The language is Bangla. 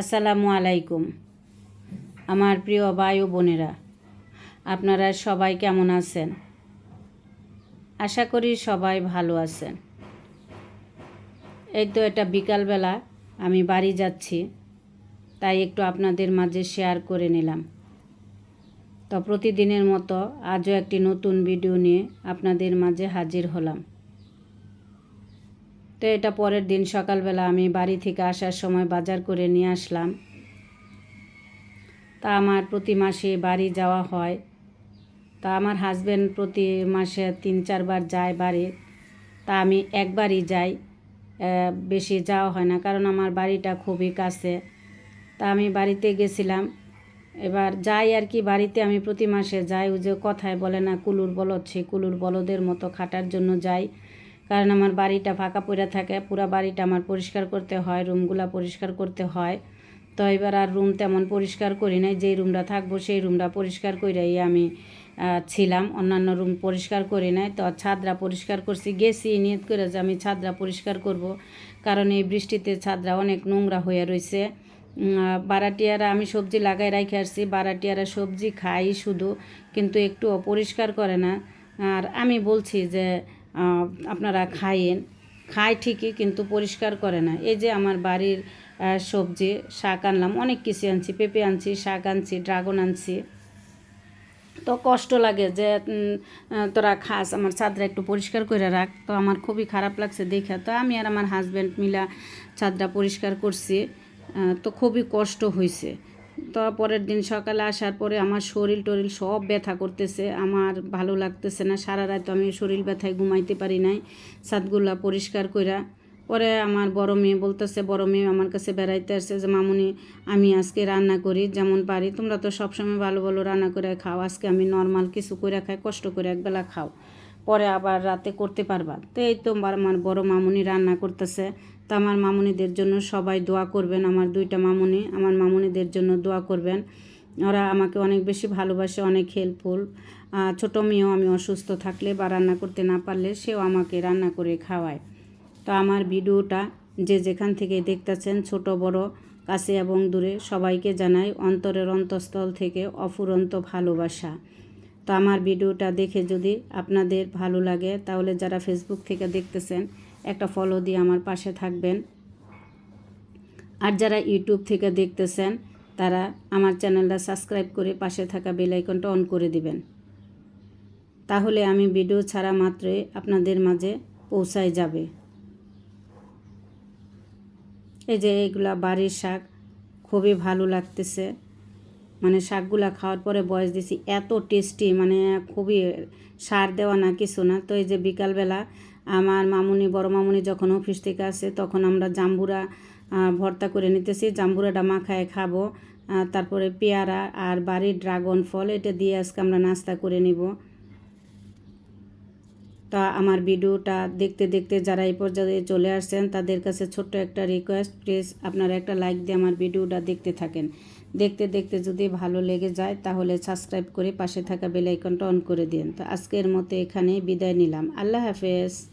আসসালামু আলাইকুম। আমার প্রিয় ভাই ও বোনেরা, আপনারা সবাই কেমন আছেন? আশা করি সবাই ভালো আছেন। এই তো এটা বিকালবেলা, আমি বাড়ি যাচ্ছি, তাই একটু আপনাদের মাঝে শেয়ার করে নিলাম। তো প্রতিদিনের মতো আজও একটি নতুন ভিডিও নিয়ে আপনাদের মাঝে হাজির হলাম। তো এটা পরের দিন সকালবেলা আমি বাড়ি থেকে আসার সময় বাজার করে নিয়ে আসলাম। তা আমার প্রতি মাসে বাড়ি যাওয়া হয়। তা আমার হাজব্যান্ড প্রতি মাসে তিন চারবার যায় বাড়ি। তা আমি একবারই যাই। বেশি যাওয়া হয় না কারণ আমার বাড়িটা খুবই কাছে। তা আমি বাড়িতে গেছিলাম। এবার যাই আর কি বাড়িতে আমি প্রতি মাসে যাই। ওই যে কথায় বলে না, কুলুর বলদ সে কুলুর বলদের মতো খাটার জন্য যাই। কারণ আমার বাড়িটা ফাঁকা পড়ে থাকে, পুরো বাড়িটা আমার পরিষ্কার করতে হয়, রুমগুলা পরিষ্কার করতে হয়। তো এবার আর রুম তেমন পরিষ্কার করি নাই, যেই রুমটা থাকব সেই রুমটা পরিষ্কার করেই আমি ছিলাম। অন্যান্য রুম পরিষ্কার করি নাই, তো ছাদরা পরিষ্কার করছি। গেছি, নিয়ত করে যে আমি ছাদরা পরিষ্কার করব। কারণ এই বৃষ্টিতে ছাদরা অনেক নোংরা হয়ে রয়েছে বারাটিয়ারা আমি সবজি লাগাই রাখে আসছি। বারাটিয়ারা সবজি খাই শুধু, কিন্তু একটু অপরিষ্কার করে না। আর আমি বলছি যে আপনারা খাইয়েন খায় ঠিকই কিন্তু পরিষ্কার করে না। এই যে আমার বাড়ির সবজি, শাক আনলাম, অনেক কিছু আনছি। পেঁপে আনছি, শাক আনছি, ড্রাগন আনছি। তো কষ্ট লাগে যে তোরা খাস, আমার ছাদরা একটু পরিষ্কার করে রাখ। তো আমার খুবই খারাপ লাগছে দেখে। তো আমি আর আমার হাজব্যান্ড মিলা ছাদরা পরিষ্কার করছি। তো খুবই কষ্ট হয়েছে তো পরের দিন সকালে আসার পরে আমার শরীর টরিল সব ব্যথা করতেছে। আমার ভালো লাগতেছে না। সারা রাত আমি শরীর ব্যথায় ঘুমাইতে পারি নাই, ছাদগুলা পরিষ্কার কইরা। পরে আমার বড় মেয়ে বলতেছে, বড় মেয়ে আমার কাছে বেড়াইতে আসছে যে, মামুনি, আমি আজকে রান্না করি, যেমন পারি। তোমরা তো সবসময় ভালো ভালো রান্না করে খাও। আজকে আমি নর্মাল কিছু করে খাই, কষ্ট করে একবেলা খাও। পরে আবার রাতে করতে পারবা। তো এই তো আমার বড় মামুনি রান্না করতেছে। তো আমার মামুনিদের জন্য সবাই দোয়া করবেন, আমার দুইটা মামুনি। আমার মামুনিদের জন্য দোয়া করবেন। ওরা আমাকে অনেক বেশি ভালোবাসে, অনেক হেল্পফুল ছোটো মেয়েও আমি অসুস্থ থাকলে বা রান্না করতে না পারলে সেও আমাকে রান্না করে খাওয়ায়। তো আমার ভিডিওটা যে যেখান থেকে দেখতেছেন, ছোট, বড়, কাছে এবং দূরে সবাইকে জানাই অন্তরের অন্তঃস্থল থেকে অফুরন্ত ভালোবাসা। তো আমার ভিডিওটা দেখে যদি আপনাদের ভালো লাগে, তাহলে যারা ফেসবুক থেকে দেখতেছেন, একটা ফলো দিয়ে আমার পাশে থাকবেন। আর যারা ইউটিউব থেকে দেখতেছেন, তারা আমার চ্যানেলটা সাবস্ক্রাইব করে পাশে থাকা বেল আইকনটা অন করে দিবেন। তাহলে আমি ভিডিও ছাড়া মাত্রই আপনাদের মাঝে পৌঁছায় যাবে। এই যে এইগুলা বাড়ির শাক, খুবই ভালো লাগতেছে। মানে শাকগুলা খাওয়ার পরে বয়স দিছি, এত টেস্টি মানে খুবই সার দেওয়া না কিছু না। তো এই যে বিকালবেলা আমার মামুনি, বড় মামুনি যখন অফিস থেকে আসে, তখন আমরা জাম্বুরা ভর্তা করে নিতেছি। জাম্বুরাটা মাখায় খাব তারপরে পেয়ারা আর বাড়ির ড্রাগন ফল, এটা দিয়ে আজকে আমরা নাস্তা করে নিব। তা আমার ভিডিওটা দেখতে দেখতে যারা এই পর্যায়ে চলে আসছেন, তাদের কাছে ছোট্ট একটা রিকোয়েস্ট প্লিজ আপনারা একটা লাইক দিয়ে আমার ভিডিওটা দেখতে থাকেন। দেখতে দেখতে যদি ভালো লেগে যায়, তাহলে সাবস্ক্রাইব করে পাশে থাকা বেল আইকনটা অন করে দিন। তো আজকের মতো এখানে বিদায় নিলাম। আল্লাহ হাফেজ।